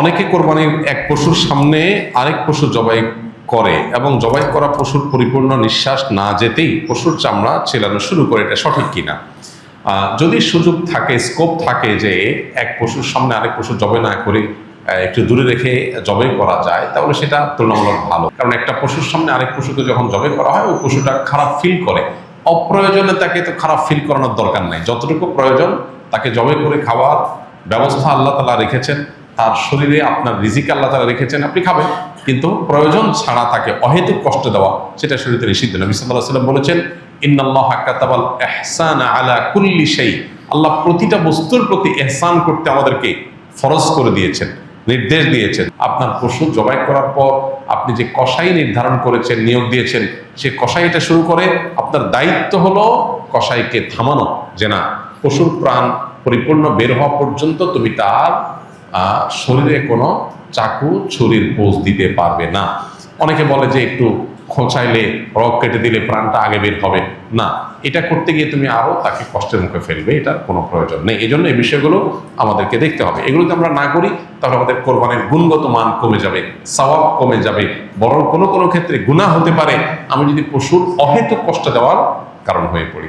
অনেকে কোরবানির এক পশুর সামনে আরেক পশু জবাই করে এবং জবাই করা পশুর পরিপূর্ণ নিঃশ্বাস না যেতেই পশুর চামড়া ছেলানো শুরু করে, এটা সঠিক কিনা? যদি সুযোগ থাকে স্কোপ থাকে যে এক পশুর সামনে আরেক পশু জবাই না করে একটু দূরে রেখে জবাই করা যায়, তাহলে সেটা তুলনামূলক ভালো। কারণ একটা পশুর সামনে আরেক পশুকে যখন জবাই করা হয়, ওই পশুটা খারাপ ফিল করে। অপ্রয়োজনে তাকে তো খারাপ ফিল করানোর দরকার নাই। যতটুকু প্রয়োজন, তাকে জবাই করে খাওয়ার ব্যবস্থা আল্লাহ তালা রেখেছেন। তার শরীরে আপনার রিজিক আল্লাহ তালা রেখেছেন, আপনি খাবেন। কিন্তু প্রয়োজন ছাড়া তাকে অহেতুক কষ্ট দেওয়া, সেটা শরীরে নিষিদ্ধ। নবী সাল্লাহ সাল্লাম বলেছেন, ইন্নাল্লাহ এহসান আলা কুল্লি সেই আল্লাহ প্রতিটা বস্তুর প্রতি এহসান করতে আমাদেরকে ফরজ করে দিয়েছেন, নির্দেশ দিয়েছেন। আপনার পশু জবাই করার পর আপনি যে কষাই নির্ধারণ করেছেন, নিয়োগ দিয়েছেন, সে কষাইটা শুরু করে আপনার দায়িত্ব হলো কষাইকে থামানো, যে না, পশুর প্রাণ পরিপূর্ণ বের হওয়া পর্যন্ত তুমি তার শরীরে কোনো চাকু ছুরির পোষ দিতে পারবে না। অনেকে বলে যে একটু খোঁচাইলে রক কেটে দিলে প্রাণটা আগে বের হবে। না, এটা করতে গিয়ে তুমি আরও তাকে কষ্টের মুখে ফেলবে, এটার কোনো প্রয়োজন নেই। এই জন্য এই বিষয়গুলো আমাদেরকে দেখতে হবে। এগুলো যদি আমরা না করি, তাহলে আমাদের কোরবানির গুণগত মান কমে যাবে, সওয়াব কমে যাবে। বরং কোনো কোনো ক্ষেত্রে গুণা হতে পারে। আমি যদি পশুর অহেতুক কষ্ট দেওয়ার কারণ হয়ে পড়ি।